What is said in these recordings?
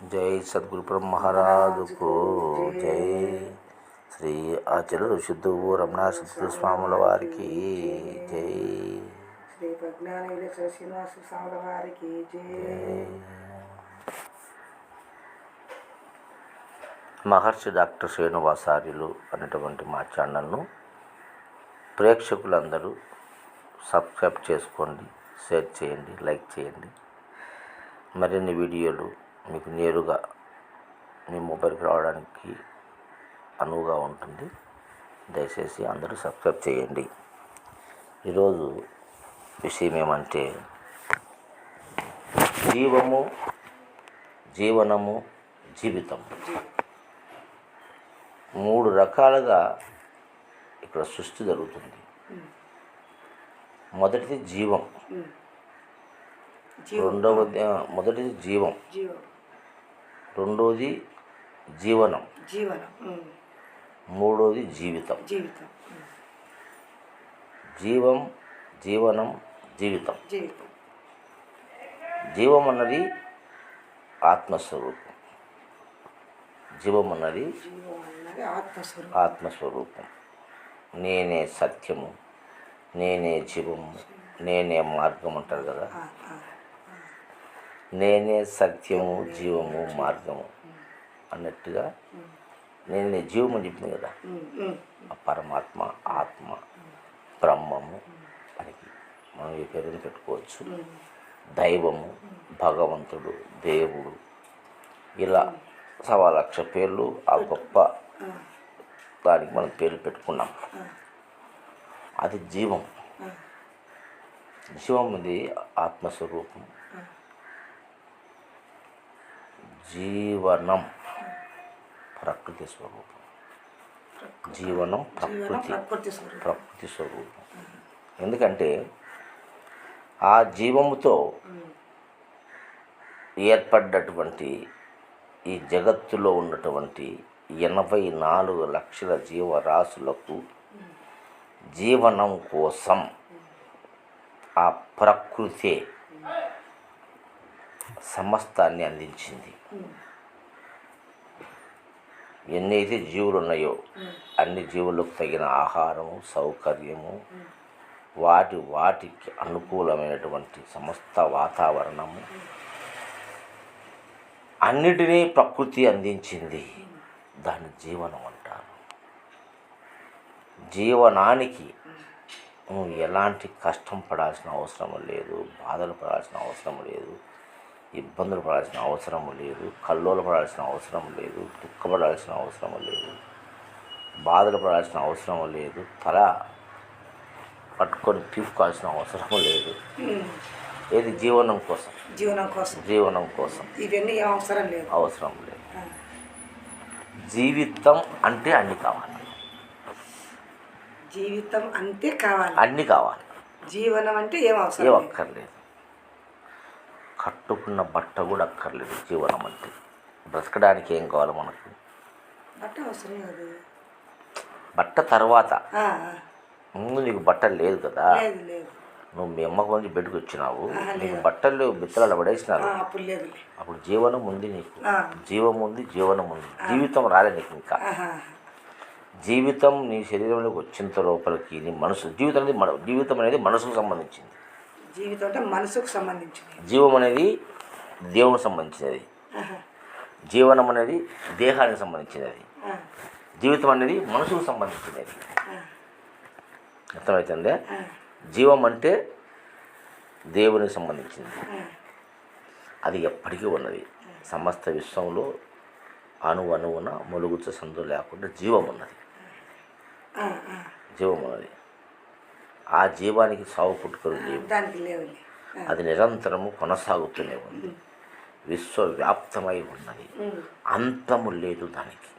జై సద్గురు మహారాజుకు జై. శ్రీ ఆచరణ శుద్ధువు రమణ సిద్ధు స్వాముల వారికి జై. శ్రీ ప్రజ్ఞాన విలేశ్వర శ్రీనివాస స్వాముల వారికి జై. మహర్షి డాక్టర్ శ్రీనివాసార్యులు అనేటువంటి మా ఛానల్ను ప్రేక్షకులందరూ సబ్స్క్రైబ్ చేసుకోండి షేర్ చేయండి లైక్ చేయండి. మరిన్ని వీడియోలు మీకు నేరుగా మీ మొబైల్కి రావడానికి అనువుగా ఉంటుంది. దయచేసి అందరూ సబ్స్క్రైబ్ చేయండి. ఈరోజు విషయం ఏమంటే జీవము జీవనము జీవితం. మూడు రకాలుగా ఇక్కడ సృష్టి జరుగుతుంది. మొదటిది జీవం. రెండవది మొదటిది జీవం. జీవం రెండవది జీవనం. జీవనం. ఉమ్. మూడవది జీవితం. జీవితం. జీవం జీవనం జీవితం. జీవితం. జీవం అన్నది ఆత్మస్వరూపం. జీవం అన్నది ఆత్మస్వరూపం. నేనే సత్యము నేనే జీవము నేనే మార్గం అంటారు కదా. నేనే సత్యము జీవము మార్గము అన్నట్టుగా నేనే జీవము అని చెప్పింది కదా. ఆ పరమాత్మ ఆత్మ బ్రహ్మము అని మనం ఈ పేరుని పెట్టుకోవచ్చు. దైవము భగవంతుడు దేవుడు ఇలా సవా లక్ష పేర్లు ఆ గొప్ప దానికి మనం పేర్లు పెట్టుకున్నాం. అది జీవం. జీవం ఇది ఆత్మస్వరూపం. జీవనం ప్రకృతి స్వరూపం. జీవనం ప్రకృతి. ప్రకృతి స్వరూపం. ఎందుకంటే ఆ జీవముతో ఏర్పడ్డటువంటి ఈ జగత్తులో ఉన్నటువంటి ఎనభై నాలుగు లక్షల జీవరాశులకు జీవనం కోసం ఆ ప్రకృతే సమస్తాన్ని అందించింది. ఎన్నైతే జీవులు ఉన్నాయో అన్ని జీవులకు తగిన ఆహారము సౌకర్యము వాటి వాటికి అనుకూలమైనటువంటి సమస్త వాతావరణము అన్నిటినీ ప్రకృతి అందించింది. దాన్ని జీవనం అంటారు. జీవనానికి నువ్వు ఎలాంటి కష్టం పడాల్సిన అవసరం లేదు బాధలు పడాల్సిన అవసరం లేదు. ఇబ్బందులు పడాల్సిన అవసరం లేదు కల్లోలు పడాల్సిన అవసరం లేదు దుఃఖపడాల్సిన అవసరం లేదు బాధలు పడాల్సిన అవసరం లేదు తల పట్టుకొని పీపుకోవాల్సిన అవసరం లేదు. ఏది జీవనం కోసం? జీవనం కోసం. జీవనం కోసం. ఇవన్నీ అవసరం లేదు. అవసరం లేదు. జీవితం అంటే అన్ని కావాలి. జీవితం అంతే కావాలి. అన్ని కావాలి. జీవనం అంటే ఏం అవసరం ఏం లేదు. అక్కర్లేదు. కట్టుకున్న బట్ట కూడా అక్కర్లేదు జీవనం అంటే. బ్రతకడానికి ఏం కావాలి మనకు? బట్ట అవసరం లేదు బట్ట తర్వాత. ముందు నీకు బట్టలు లేదు కదా. నువ్వు మీ అమ్మ గురించి బయటకు వచ్చినావు. నీకు. బట్టలు బిత్తలు పడేసినారు. ఆ, అప్పుడు జీవనం ఉంది నీకు. జీవం ఉంది జీవనం ఉంది. జీవితం రాలే నీకు ఇంకా. జీవితం నీ శరీరంలోకి వచ్చేంత లోపలికి నీ మనసు జీవితం అనేది జీవితం అనేది మనసుకు సంబంధించింది. జీవితం అంటే మనసుకు సంబంధించింది జీవం అనేది దేవునికి సంబంధించినది. జీవనం అనేది దేహానికి సంబంధించినది. జీవితం అనేది మనసుకు సంబంధించినది. అర్థమవుతుందే జీవం అంటే దేవునికి సంబంధించింది. అది ఎప్పటికీ ఉన్నది. సమస్త విశ్వంలో అణు అణువున మొలుగుచ సందు లేకుండా జీవం ఉన్నది. జీవం ఉన్నది. ఆ జీవానికి సాగు పుట్టుకలు లేవు. అది నిరంతరము కొనసాగుతూనే ఉంది. విశ్వవ్యాప్తమై ఉన్నది. అంతము లేదు దానికి.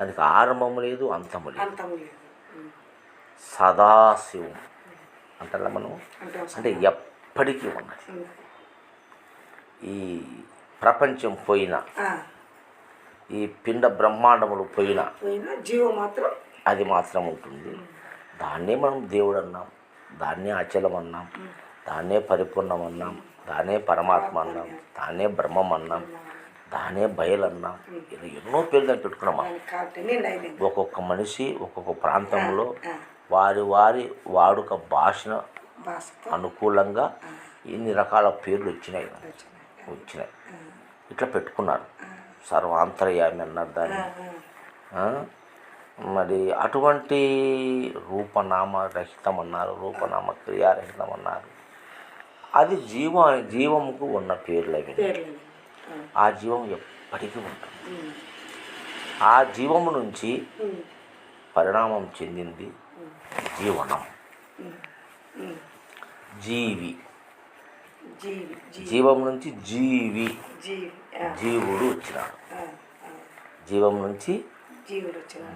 దానికి ఆరంభము లేదు అంతము లేదు. సదాశివం అంటారా మనం? అంటే అంటే ఎప్పటికీ ఉన్నది. ఈ ప్రపంచం పోయినా ఈ పిండ బ్రహ్మాండములు పోయినా పోయినా జీవం మాత్రం అది మాత్రం ఉంటుంది. దాన్నే మనం దేవుడు అన్నాం దాన్నే అచలం అన్నాం దాన్నే పరిపూర్ణం అన్నాం దాన్నే పరమాత్మ అన్నాం దాన్నే బ్రహ్మం అన్నాం దానే బయలన్నా. ఇలా ఎన్నో పేర్లు దాన్ని పెట్టుకున్నాం మనం. దానికి కాబట్టి లైనింగ్ ఒక్కొక్క మనిషి ఒక్కొక్క ప్రాంతంలో. వారి వారి వాడుక భాషను అనుకూలంగా ఇన్ని రకాల పేర్లు వచ్చినాయి. వచ్చినాయి. ఇట్లా పెట్టుకున్నారు. సర్వాంతర్యామి అన్నారు దాన్ని? మరి అటువంటి రూపనామ రహితం అన్నారు రూపనామ క్రియారహితం అన్నారు అది జీవ జీవముకు ఉన్న పేర్లు అవి ఆ. జీవం ఎప్పటికీ ఉంటుంది. ఆ జీవము నుంచి. పరిణామం చెందింది జీవనం. జీవి జీవి నుంచి జీవి. జీవుడు వచ్చినాడు. జీవం నుంచి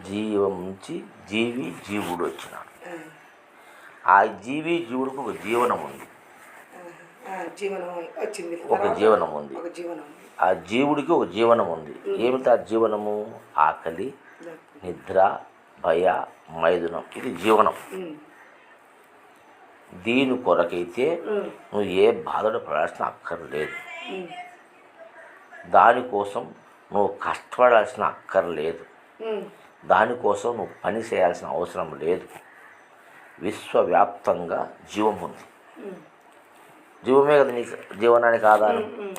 జీవం నుంచి జీవి జీవుడు వచ్చినాడు ఆ. జీవి జీవుడికి ఒక జీవనం ఉంది ఒక జీవనం ఉంది ఆ జీవుడికి ఒక జీవనం ఉంది ఏమిటి ఆ జీవనము? ఆకలి నిద్ర భయ మైదునం. ఇది జీవనం. దీని కొరకైతే. నువ్వు ఏ బాధలు పడాల్సిన అక్కర్లేదు. దానికోసం నువ్వు కష్టపడాల్సిన అక్కర్లేదు. దానికోసం నువ్వు పని చేయాల్సిన అవసరం లేదు. విశ్వవ్యాప్తంగా జీవం ఉంది. జీవమే కదా నీకు జీవనానికి ఆధారం.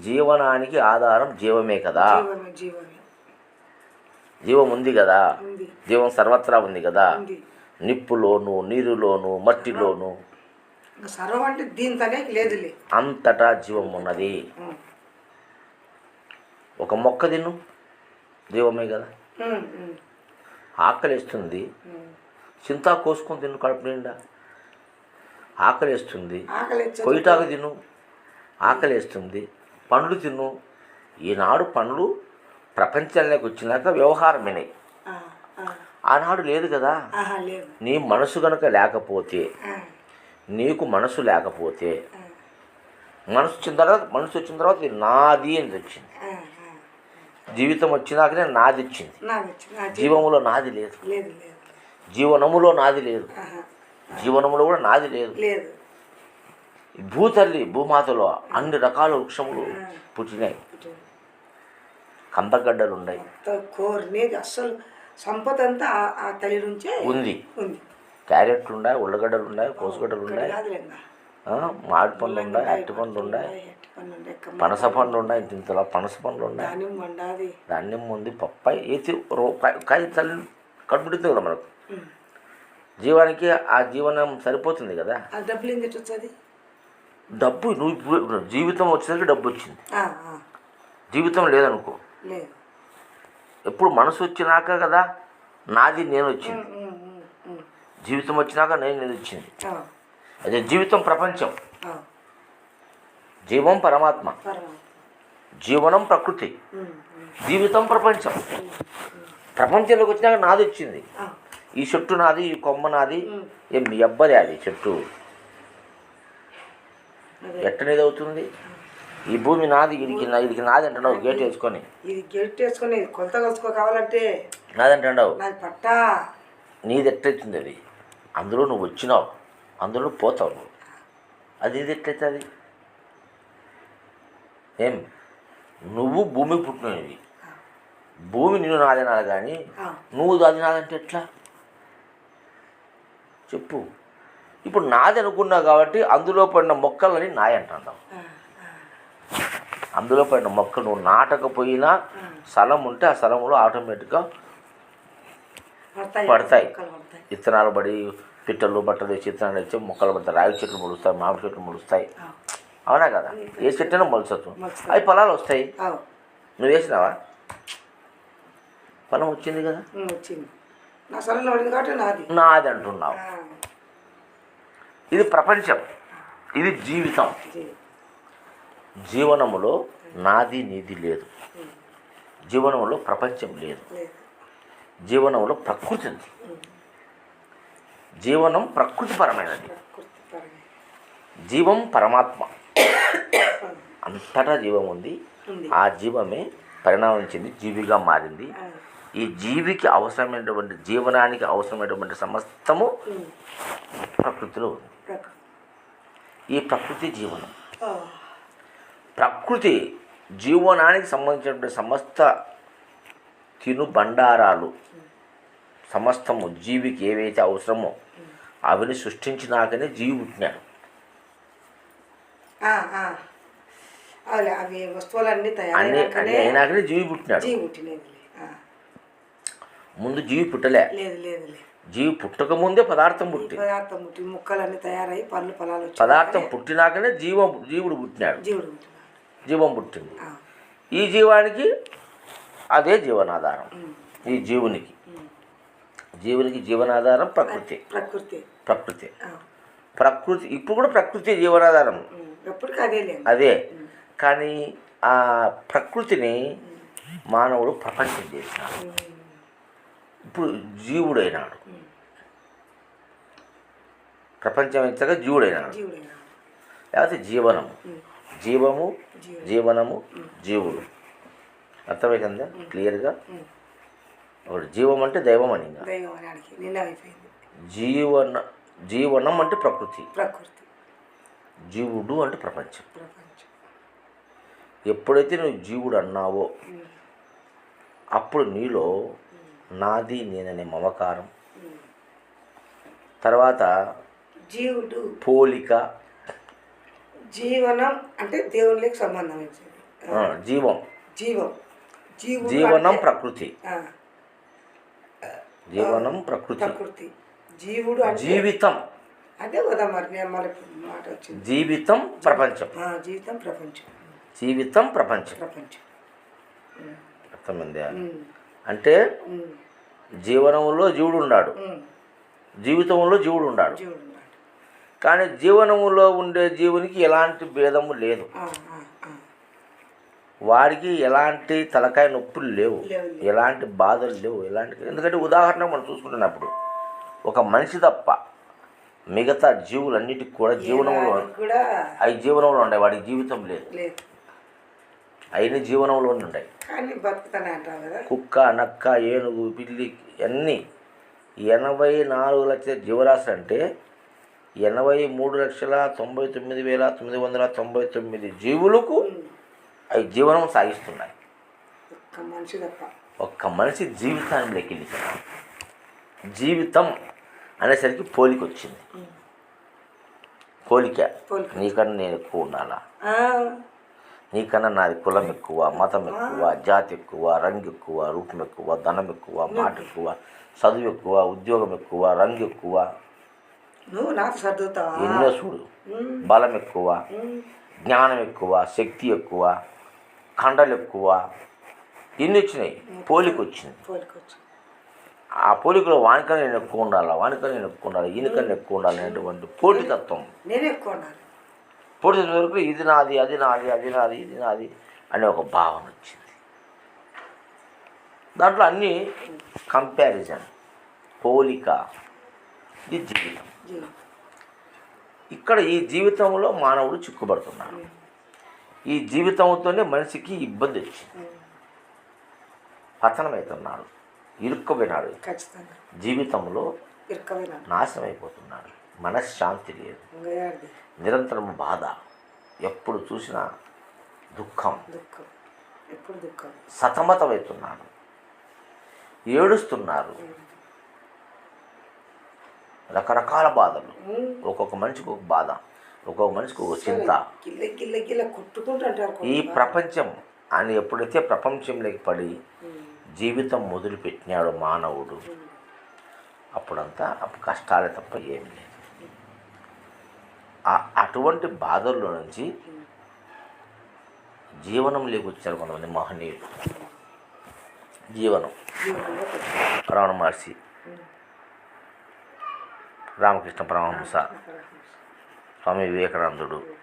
జీవనానికి ఆధారం జీవమే కదా? జీవం ఉంది కదా? జీవం సర్వత్రా ఉంది కదా? నిప్పులోను నీరులోను మట్టిలోను అంతటా జీవం ఉన్నది. ఒక మొక్క తిను జీవమే కదా. ఆకలిస్తుంది. చింత కోసుకొని తిను కడుపు నిండా ఆకలిస్తుంది కొయ్యటాకు తిను ఆకలిస్తుంది పండ్లు తిను ఈనాడు పండ్లు ప్రపంచంలోకి వచ్చినాక వ్యవహారమైనవి. ఆనాడు లేదు కదా నీ మనసు కనుక లేకపోతే. నీకు మనసు లేకపోతే. మనసు వచ్చిన తర్వాత మనసు వచ్చిన తర్వాత నాది అని వచ్చింది. జీవితం వచ్చినాకనే నాది జీవం జీవములో నాది లేదు. జీవనములో నాది లేదు. జీవనములో కూడా నాది లేదు. భూతల్లి భూమాతలో అన్ని రకాల వృక్షములు పుట్టినాయి. కందగడ్డలు ఉన్నాయి కోరినేది అస్సలు సంపద అంతా ఆ- తల్లి నుంచే ఉంది. క్యారెట్లు ఉన్నాయి ఉల్లగడ్డలు ఉన్నాయి కోసుగడ్డలు ఉన్నాయి. మామిడి పండ్లు ఉన్నాయి అరటి పండ్లు ఉన్నాయి. పనస పండ్లు ఉన్నాయి ఇంతలా పనస పండ్లు ఉన్నాయి ధాన్యం ఉంది పప్పాయి ఏతి రో- కాయ తల్లి కడుపుతుంది కదా మనకు. జీవానికి ఆ జీవనం సరిపోతుంది కదా. డబ్బు నువ్వు జీవితం వచ్చేసరికి డబ్బు వచ్చింది. జీవితం లేదనుకో. లేదు. ఎప్పుడు మనసు వచ్చినాక కదా నాది నేను వచ్చింది. జీవితం వచ్చినాక నేను నేను వచ్చింది. అదే జీవితం ప్రపంచం. జీవం పరమాత్మ. జీవనం ప్రకృతి. జీవితం ప్రపంచం. ప్రపంచంలోకి వచ్చినాక నాది వచ్చింది. ఈ చెట్టు నాది ఈ కొమ్మ నాది. ఏం మీ అబ్బది అది చెట్టు. ఎట్టనేది అవుతుంది? ఈ భూమి నాది ఇడికి ఇడికి నాది అంటున్నావు గేట్ వేసుకొని. ఇది గెట్ వేసుకొని కొలత కలుసుకో కావాలంటే. నాది అంటున్నావు. పట్టా. నీది ఎట్లయితుంది అది? అందులో నువ్వు వచ్చినావు. అందులో పోతావు నువ్వు. అది ఇది ఎట్లయితుంది ఏం? నువ్వు భూమి పుట్టినవి భూమి నిన్ను నాదనాలి కానీ నువ్వు నాదంటే ఎట్లా? చెప్పు. ఇప్పుడు నాది అనుకున్నావు కాబట్టి అందులో పడిన మొక్కలని నాయ అంటున్నావు అందులో పడిన మొక్క నువ్వు నాటకపోయినా స్థలం ఉంటే ఆ స్థలంలో ఆటోమేటిక్గా పడతాయి. విత్తనాలు పడి పిట్టలు బట్టలు వేసి విత్తనాలు వేసి మొక్కలు పడతాయి. రాగి చెట్లు మొలుస్తాయి మామిడి చెట్లు మొలుస్తాయి. అవునా కదా? ఏ చెట్టున మొలచచ్చు. అవి ఫలాలు వస్తాయి. నువ్వు వేసినావా? ఫలం వచ్చింది కదా? నా కాబట్టి నాది. నాది అంటున్నావు. ఇది ప్రపంచం. ఇది జీవితం. జీవనములో నాది నీది లేదు. జీవనంలో ప్రపంచం లేదు. జీవనంలో ప్రకృతి ఉంది. జీవనం ప్రకృతిపరమైనది. ప్రకృతి పరమే. జీవం పరమాత్మ. అంతటా జీవం ఉంది. ఆ జీవమే పరిణామించింది జీవిగా మారింది. ఈ జీవికి అవసరమైనటువంటి జీవనానికి అవసరమైనటువంటి సమస్తము ప్రకృతిలో ఉంది. ఈ ప్రకృతి జీవనం. ప్రకృతి జీవనానికి సంబంధించినటువంటి సమస్త తిను బండారాలు సమస్తము జీవికి ఏవైతే అవసరమో అవిని సృష్టించినాకనే జీవి పుట్టినాడు. అవులే అవి వస్తువులన్నీ అన్ని అయినాకనే జీవి పుట్టినాడు. జీవి పుట్టినది ముందు జీవి పుట్టలే. లేదు లేదు లేదు. జీవి పుట్టక ముందే పదార్థం పుట్టి పదార్థం పుట్టి ముక్కలన్నీ తయారై పళ్ళు పొలాలు వచ్చి పదార్థం పుట్టినాకనే జీవం జీవుడు పుట్టినాడు. జీవుడు జీవం పుట్టింది. ఈ జీవానికి అదే జీవనాధారం. ఈ జీవునికి. జీవునికి జీవనాధారం ప్రకృతి. ప్రకృతి. ప్రకృతి. ప్రకృతి ఇప్పుడు కూడా ప్రకృతి జీవనాధారం. అదే కానీ ఆ ప్రకృతిని మానవుడు ప్రపంచం చేసినాడు. ఇప్పుడు జీవుడైనాడు. ప్రపంచం ఇచ్చగా జీవుడైనాడు. జీవుడైనా లేకపోతే జీవనము. జీవము. జీవనము జీవుడు. అర్థమైందా? క్లియర్గా. ఒకటి జీవం అంటే దైవం అని జీవన జీవనం అంటే ప్రకృతి. ప్రకృతి. జీవుడు అంటే ప్రపంచం. ఎప్పుడైతే నువ్వు జీవుడు అన్నావో అప్పుడు నీలో నాది నేననే మమకారం. తర్వాత జీవుడు. పోలిక. జీవనం అంటే దేవునికి సంబంధించింది జీవం. జీవం. జీవనం ప్రకృతి. జీవనం ప్రకృతి. ప్రకృతి. జీవుడు జీవితం. అదే కదా మరి మాట వచ్చింది. జీవితం ప్రపంచం. జీవితం ప్రపంచం. జీవితం ప్రపంచం. ప్రపంచం. అర్థమైందా? అంటే జీవనంలో జీవుడు ఉన్నాడు. జీవితంలో జీవుడు ఉన్నాడు. కానీ జీవనములో ఉండే జీవునికి ఎలాంటి భేదము లేదు. వాడికి ఎలాంటి తలకాయ నొప్పులు లేవు. ఎలాంటి బాధలు లేవు. ఎలాంటి ఎందుకంటే ఉదాహరణ మనం చూసుకుంటున్నప్పుడు ఒక మనిషి తప్ప మిగతా జీవులన్నిటికి కూడా జీవనంలో అవి జీవనంలో ఉన్నాయి వాడికి జీవితం లేదు. అయిన జీవనంలోనే ఉన్నాయి కుక్క నక్క ఏనుగు పిల్లి అన్నీ ఎనభై నాలుగు లక్షల జీవరాశి అంటే ఎనభై మూడు లక్షల తొంభై తొమ్మిది వేల తొమ్మిది వందల తొంభై తొమ్మిది జీవులకు అవి జీవనం సాగిస్తున్నాయి. ఒక్క మనిషి ఒక్క మనిషి జీవితాన్ని లెక్కించాం జీవితం అనేసరికి పోలిక. వచ్చింది. పోలిక. నీకన్నా నేను ఎక్కువ ఉండాలా? నీకన్నా నాది కులం ఎక్కువ మతం ఎక్కువ జాతి ఎక్కువ రంగు ఎక్కువ రూపం ఎక్కువ ధనం ఎక్కువ మాట ఎక్కువ చదువు ఎక్కువ ఉద్యోగం ఎక్కువ రంగు ఎక్కువ. ఎన్నో చూడు. బలం ఎక్కువ జ్ఞానం ఎక్కువ శక్తి ఎక్కువ కండలు ఎక్కువ. ఎన్ని వచ్చినాయి? పోలిక వచ్చింది ఆ పోలికలో వానికన్నా నేను ఎక్కువ ఉండాలా వానికన్నా నేను ఎక్కువ ఉండాలి ఈయనకన్నా ఎక్కువ ఉండాలి అనేటువంటి పోటీతత్వం. నేనే ఎక్కువ ఉండాలి పోటీ వరకు ఇది నాది అది నాది అది నాది ఇది నాది అనే ఒక భావన వచ్చింది. దాంట్లో అన్నీ కంపారిజన్ పోలిక ఇది జీవితం. జీవం ఇక్కడ ఈ జీవితంలో మానవుడు చిక్కుబడుతున్నాడు. ఈ జీవితంతోనే మనిషికి ఇబ్బంది వచ్చింది. పతనమవుతున్నాడు ఇరుక్కుపోయినాడు. జీవితంలో నాశనం అయిపోతున్నాడు మనశ్శాంతి లేదు. నిరంతరం బాధ. ఎప్పుడు చూసినా దుఃఖం. దుఃఖం. ఎప్పుడు దుఃఖం? సతమతమవుతున్నాడు. ఏడుస్తున్నారు. రకరకాల బాధలు. ఒక్కొక్క మనిషికి ఒక బాధ. ఒక్కొక్క మనిషికి ఒక చింత. ఈ. ప్రపంచం అని ఎప్పుడైతే ప్రపంచంలోకి పడి జీవితం మొదలుపెట్టినాడు మానవుడు. అప్పుడంతా అప్పుడు కష్టాలే తప్ప ఏమి లేదు. ఆ- అటువంటి బాధల్లో నుంచి జీవనం వచ్చారు కొంతమంది మహనీయులు. జీవనం. జీవనంలో రమణ మహర్షి. రామకృష్ణ పరమహంస. స్వామి వివేకానందుడు.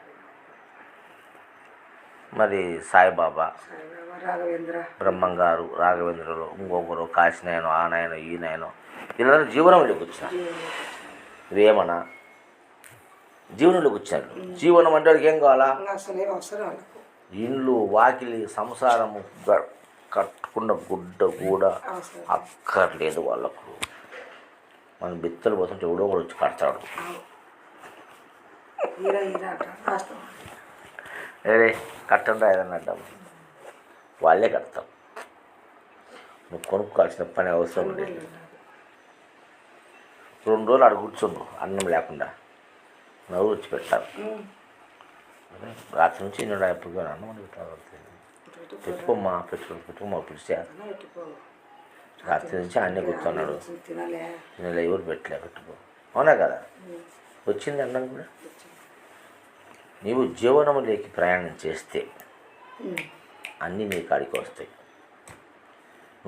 మరి సాయిబాబా రాఘవేంద్ర. బ్రహ్మంగారు రాఘవేంద్రులు ఇంకొకరు కాశీనాయన ఆ నాయన ఈ నాయన వీళ్ళందరూ జీవనంలోకి కొట్టు. వేమన జీవనంలోకి వచ్చారు. జీవనం అంటే వాడికి ఏం కావాలా? ఇండ్లు వాకిలి సంసారము కట్టుకున్న గుడ్డ కూడా అక్కర్లేదు వాళ్ళకు. మనం బిత్తలు పోతుంటే ఎవడో ఒకడు వచ్చి కడతాడు. ఏరే కట్టండి ఏదన్నా అడ్డం వాళ్ళే కడతారు నువ్వు కొనుక్కోవాల్సిన పని అవసరం లేదు. రెండు రోజులు అక్కడ కూర్చుండు అన్నం లేకుండా. నవ్వు వచ్చి పెట్టారు రాత్రి నుంచి నేను ఎప్పుడు అన్నం పెట్టుకో. పెట్టుకోమ్మా పెట్టుకో పెట్టుకోమ్మా పిలిచా. రాత్రి నుంచి అన్నీ కూర్చున్నాడు. నేను ఎవరు పెట్టలే పెట్టుకో. అవునా కదా. వచ్చింది అన్నం కూడా? నీవు జీవనములోకి ప్రయాణం చేస్తే. అన్నీ నీ కాడికి వస్తాయి.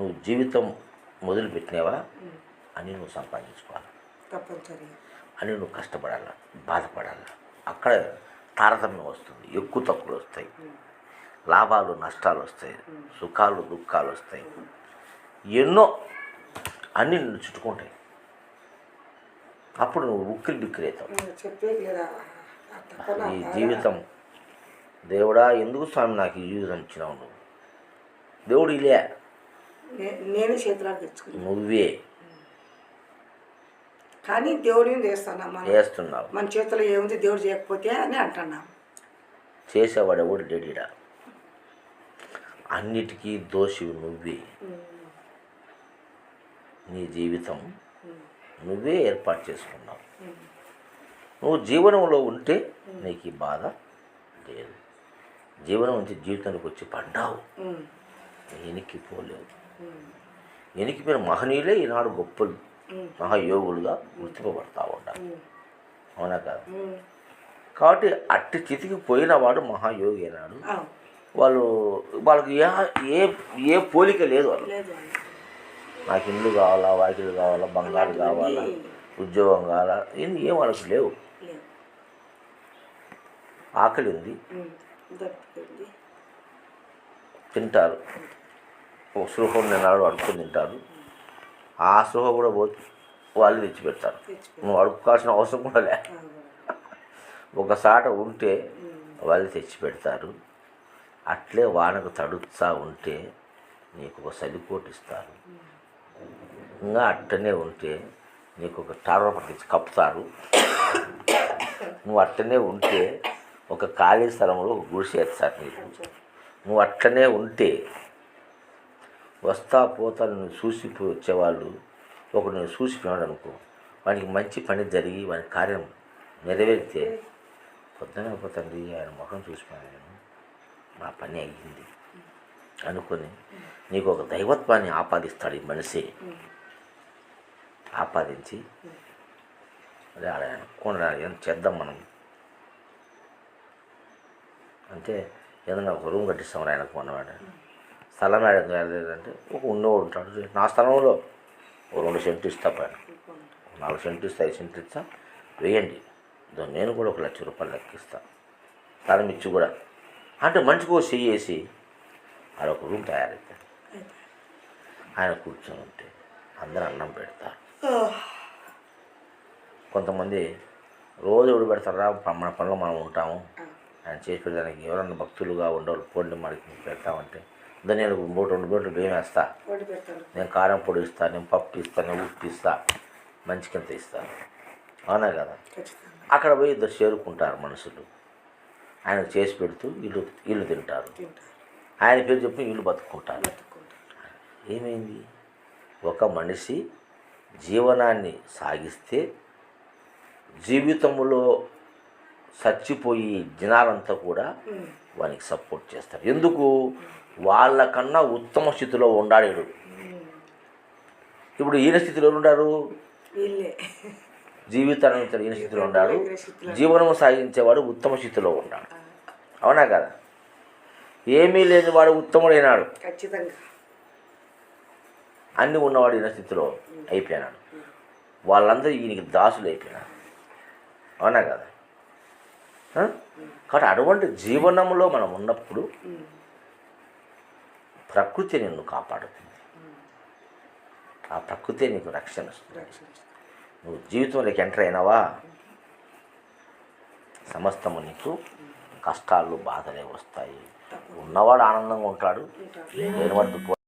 నువ్వు జీవితం మొదలుపెట్టినావా. అన్నీ నువ్వు సంపాదించుకోవాలి. తప్పనిసరిగా. అని నువ్వు కష్టపడాల బాధపడాల. అక్కడ తారతమ్యం వస్తుంది ఎక్కువ తక్కువలు వస్తాయి. లాభాలు నష్టాలు వస్తాయి. సుఖాలు దుఃఖాలు వస్తాయి. ఎన్నో అన్నీ నిన్ను చుట్టుకుంటాయి. అప్పుడు నువ్వు ఉక్కిరి బిక్కిరి అవుతావు. ఈ జీవితం దేవుడా ఎందుకు స్వామి నాకు ఈ జీవితం ఇచ్చినావు నువ్వు? దేవుడు ఇలే నేనే చేతులకు తెచ్చుకున్నాను నువ్వే. కానీ దేవుడిని చేస్తాను? మనం చేస్తున్నావు. మన చేతిలో ఏముంది దేవుడు చేయకపోతే అని అంటున్నాం. చేసేవాడు ఎవడు? లేడీడా అన్నిటికీ దోషి నువ్వే. నీ జీవితం నువ్వే ఏర్పాటు చేసుకున్నావు. నువ్వు జీవనంలో ఉంటే నీకు ఈ బాధ లేదు. జీవనం నుంచి జీవితానికి వచ్చి పడ్డావు. ఎనికి పోలేవు. ఎనికిపోయిన మహనీయులే ఈనాడు గొప్పలు మహాయోగులుగా గుర్తింపబడతా ఉంటారు అవునా కదా? కాబట్టి అట్టి స్థితికి పోయిన వాడు మహాయోగి అయినాడు. వాళ్ళు వాళ్ళకి ఏ ఏ పోలిక లేదు వాళ్ళు లేదు నాకు ఇల్లు కావాలా వాకిలు కావాలా బంగారు కావాలా ఉద్యోగం కావాలా ఏం వాళ్ళకి లేవు. ఆకలి ఉంది తింటారు. ఒక సృహ నిన్నాడు అడుక్కొని తింటారు. ఆ సృహ కూడా పోతే వాళ్ళు తెచ్చి పెడతారు తెచ్చిపోయి నువ్వు అడుక్కోవాల్సిన అవసరం కూడా లే. ఒక సాట ఉంటే వాళ్ళు తెచ్చి పెడతారు అట్లే వానకు తడుస్తా ఉంటే నీకు ఒక సలికోటి ఇస్తారు. ఇంకా అట్టనే ఉంటే నీకు ఒక టార్వ పట్టించి కప్పుతారు. నువ్వు అట్టనే ఉంటే ఒక ఖాళీ స్థలంలో ఒక గుడిసె వేస్తారు నీకు నువ్వు అట్లనే ఉంటే వస్తా పోతా నువ్వు చూసి వచ్చేవాళ్ళు ఒకడు నువ్వు చూసిపోయాడు అనుకో. వానికి మంచి పని జరిగి వాని కార్యం నెరవేరితే పొద్దున పోతండి ఆయన ముఖం చూసిపోయాను నేను. నా పని అయ్యింది అనుకొని నీకు ఒక దైవత్వాన్ని ఆపాదిస్తాడు ఈ మనిషి. ఆపాదించి అదే ఆడ అనుకున్నాడు ఏం చేద్దాం మనం? అంటే ఏదైనా ఒక రూమ్ కట్టిస్తాం ఆయనకు మనవాడు స్థలం ఏడ లేదంటే ఒక ఉన్నవాడు ఉంటాడు. నా స్థలంలో ఒక రెండు సెంట్లు ఇస్తా పైన. నాలుగు సెంట్లు ఇస్తా ఐదు సెంట్లు ఇస్తా. వేయండి. దాన్ని నేను కూడా ఒక లక్ష రూపాయలు లెక్కిస్తా. స్థలం ఇచ్చి కూడా. అంటే మంచిగా ఓ చెయ్యి వేసి ఆడ ఒక రూమ్ తయారైతే ఆయన కూర్చొని ఉంటే అందరూ అన్నం పెడతారు కొంతమంది రోజు ఎవడు పెడతారా మన పనులు మనం ఉంటాము. ఆయన చేసి పెట్టడానికి ఎవరన్నా భక్తులుగా ఉండేవాళ్ళు పొండి మనకి పెడతామంటే. దాన్ని నేను మూడు రెండు బోట్లు బియ్యం వేస్తా. నేను కారం పొడి ఇస్తా నేను పప్పు ఇస్తా నేను ఉప్పు ఇస్తా మంచి కింద ఇస్తాను అవునా కదా? అక్కడ పోయి ఇద్దరు చేరుకుంటారు మనుషులు. ఆయన చేసి పెడుతూ వీళ్ళు వీళ్ళు తింటారు. ఆయన పేరు చెప్పి వీళ్ళు బతుకుంటారు. బతుకుంటారు. ఏమైంది? ఒక మనిషి జీవనాన్ని సాగిస్తే జీవితంలో చచ్చిపోయి జనాలంతా కూడా. వానికి సపోర్ట్ చేస్తారు. ఎందుకు? వాళ్ళకన్నా ఉత్తమ స్థితిలో ఉండాడు ఇప్పుడు ఈయన స్థితిలో ఉండారు జీవితాన్ని ఈయన స్థితిలో ఉన్నాడు జీవనం సాగించేవాడు ఉత్తమ స్థితిలో ఉన్నాడు అవునా కదా? ఏమీ లేని వాడు ఉత్తముడైనాడు. అన్నీ ఉన్నవాడు ఈయన స్థితిలో అయిపోయినాడు. వాళ్ళందరూ ఈయనకి దాసులు అయిపోయినారు అవునా కదా? కాబట్టి అటువంటి జీవనంలో మనం ఉన్నప్పుడు ప్రకృతి నిన్ను కాపాడుతుంది. ఆ ప్రకృతి నీకు రక్షణ నువ్వు జీవితంలోకి ఎంటర్ అయినావా? సమస్తము నీకు కష్టాలు బాధలే వస్తాయి. ఉన్నవాడు ఆనందంగా ఉంటాడు. నేను లేనివాడు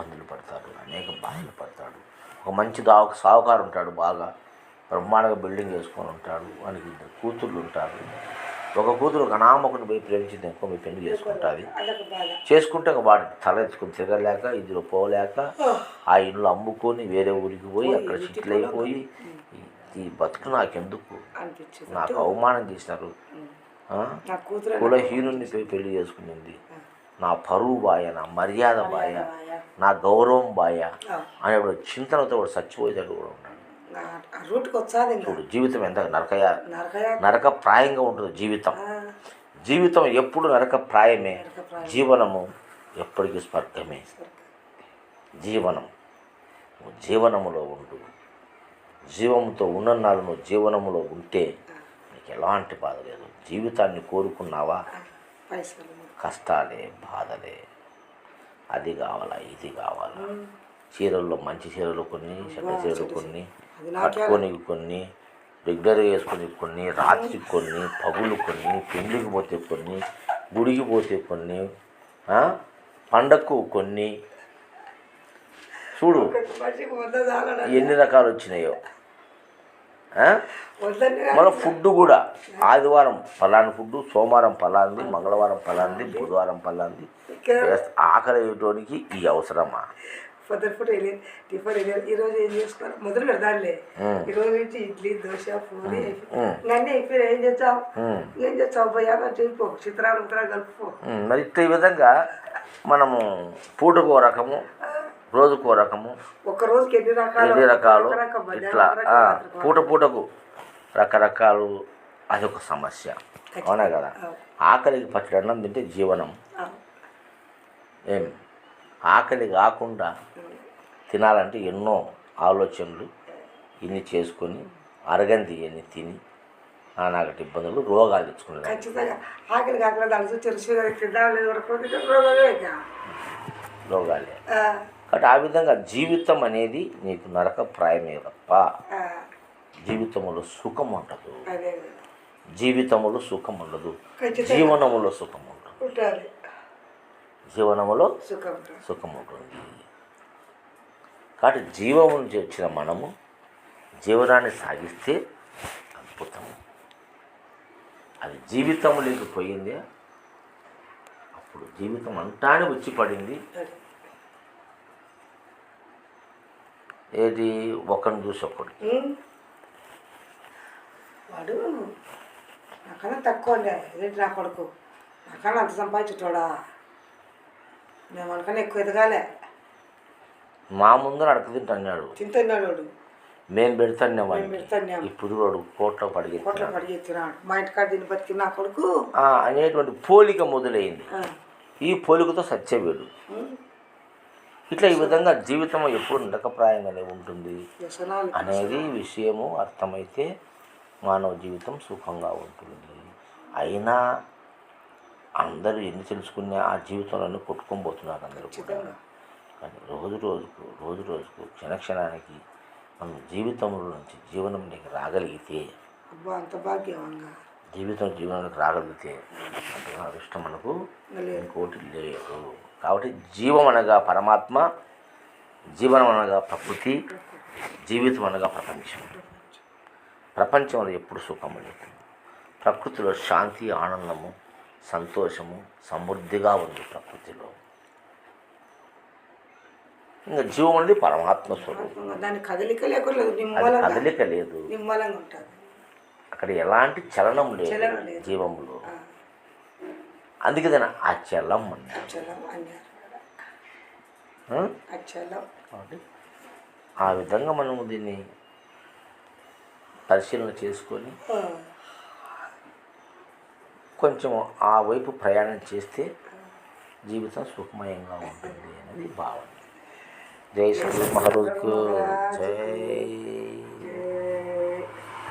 ఇబ్బందులు పడతాడు అనేక బాధలు పడతాడు. ఒక మంచి దా సావుకారు ఉంటాడు బాగా. బ్రహ్మాండంగా బిల్డింగ్ వేసుకొని ఉంటాడు వానికి ఇద్దరు కూతుర్లు ఉంటారు. ఒక కూతురు ఒక అనామకుని పోయి ప్రేమించింది ఇంకో మీ పెళ్ళి చేసుకుంటుంది. చేసుకుంటే వాడు తల ఎత్తుకుని తిరగలేక ఇందులో పోలేక ఆ ఇల్లు అమ్ముకొని వేరే ఊరికి పోయి అక్కడ సెటిల్ అయిపోయి ఈ- బతుకు నాకెందుకు? నాకు అవమానం చేసినారు. కులహీనుని పోయి పెళ్ళి చేసుకునింది. నా పరువు బాయ నా మర్యాద బాయ. నా గౌరవం బాయ. అనేప్పుడు చింతనతో కూడా చచ్చిపోయేటట్టు కూడా ఇంకా. చూడు జీవితం ఎంత నరకయ? నరక ప్రాయంగా ఉంటుంది జీవితం. జీవితం ఎప్పుడు నరక ప్రాయమే. జీవనము ఎప్పటికీ స్వర్గమే. జీవనం. నువ్వు జీవనములో ఉండు. జీవంతో ఉన్నన్నాళ్ళు నువ్వు జీవనములో ఉంటే నీకు ఎలాంటి బాధ లేదు. జీవితాన్ని కోరుకున్నావా? పైసలు కష్టాలే బాధలే. అది కావాలా ఇది కావాలా. చీరల్లో మంచి చీరలు కొన్ని చెడ్డ చీరలు కొన్ని కట్టుకొని కొన్ని రెగ్యులర్గా వేసుకొని కొన్ని రాత్రి కొన్ని పగులు కొన్ని పెళ్ళికి పోతే కొన్ని గుడికి పోతే కొన్ని? పండక్కు కొన్ని. చూడు ఎన్ని రకాలు వచ్చినాయో. మళ్ళీ ఫుడ్ కూడా. ఆదివారం పలాని ఫుడ్ సోమవారం పలాంది మంగళవారం పలాంది బుధవారం పలాంది. ఆకలి అయ్యేటోనికి ఈ అవసరమా? పొద్దున పూట వెళ్ళి టిఫిన్ వెళ్ళి ఈ రోజు ఏం చేసుకోవాలి మొదలు పెడదాంలే. ఉమ్. ఈ రోజు నుంచి ఇడ్లీ దోశ పూరి. ఇవన్నీ అయిపోయి ఏం చేస్తావు. ఏం చేస్తావు భయ్యా చెప్పు చిత్రాలు ఉత్తరాలు కలుపుకో. మరి ఈ విధంగా మనము పూటకో రకము రోజుకో రకము ఒక రోజుకి ఎన్ని రకాలు? ఎన్ని ఇట్లా పూట పూటకు రకరకాలు అదొక సమస్య. అవునా కదా? ఆకలికి పచ్చడి అన్నం తింటే జీవనం. ఏం? ఆకలి కాకుండా తినాలంటే ఎన్నో ఆలోచనలు ఇన్ని చేసుకొని అరగంది ఇవన్నీ తిని నానాగటి ఇబ్బందులు రోగాలు ఖచ్చితంగా. ఆకలి కాకుండా దాని. రోగాలే కాబట్టి ఆ విధంగా జీవితం అనేది నీకు నరక ప్రాయమే తప్ప జీవితంలో సుఖం ఉండదు. జీవితంలో సుఖం ఉండదు. జీవనములో సుఖం ఉండదు ఉంటుంది. జీవనములో సుఖం ఉంటుంది. కాబట్టి జీవము నుంచి వచ్చిన మనము జీవనాన్ని సాగిస్తే అద్భుతము అది జీవితం లేకపోయింది అప్పుడు జీవితం అంతానే వచ్చి పడింది అది. ఏది ఒకరిని చూసి ఒకడు. వాడు నాకన్నా తక్కువ ఉండే ఏంటి నా కొడుకు? నాకన్నా అంత సంపాదించుతాడా మేము అనకన్నా ఎక్కువ ఎదగాలే. మా ముందర అడక తింటున్నాడు తింటున్నాడు వాడు. మేము పెడతాను ఇప్పుడు వాడు కోట్లో కోట్ల పడిగెత్తున్నాడు పడి ఎత్తినాడు మా ఇంటికాడ దీన్ని బతికి నా కొడుకు? అనేటువంటి పోలిక మొదలైంది. ఈ పోలికతో సత్యవేడు ఇట్లా ఈ విధంగా జీవితం ఎప్పుడు నరకప్రాయంగానే ఉంటుంది అనేది విషయము అర్థమైతే మానవ జీవితం సుఖంగా ఉంటుంది. అయినా అందరూ ఎన్ని తెలుసుకున్నా ఆ జీవితంలోనే కొట్టుకొని పోతున్నారు అందరూ కూడా. కానీ రోజు రోజుకు రోజు రోజుకు క్షణక్షణానికి మనం జీవితంలో నుంచి జీవనంలోకి రాగలిగితే జీవితం జీవనానికి రాగలిగితే అంతగా అదృష్టం మనకు ఇంకోటి లేదు. కాబట్టి జీవం అనగా పరమాత్మ జీవనం అనగా ప్రకృతి జీవితం అనగా ప్రపంచం. ప్రపంచంలో ఎప్పుడు సుఖం లేదు. ప్రకృతిలో శాంతి ఆనందము సంతోషము సమృద్ధిగా ఉంది ప్రకృతిలో. ఇంకా జీవం అనేది పరమాత్మ స్వరూపం. దాని కదలిక కదలిక లేదు. అక్కడ ఎలాంటి చలనం లేదు. జీవంలో అందుకే దాన్ని అచలం అన్నారు. ఆ? విధంగా మనము దీన్ని పరిశీలన చేసుకొని కొంచెం ఆ వైపు ప్రయాణం చేస్తే జీవితం సుఖమయంగా ఉంటుంది అనేది భావన. జై శ్రీ మహారాజుకు జై.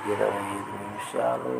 ఇరవై ఐదు నిమిషాలు.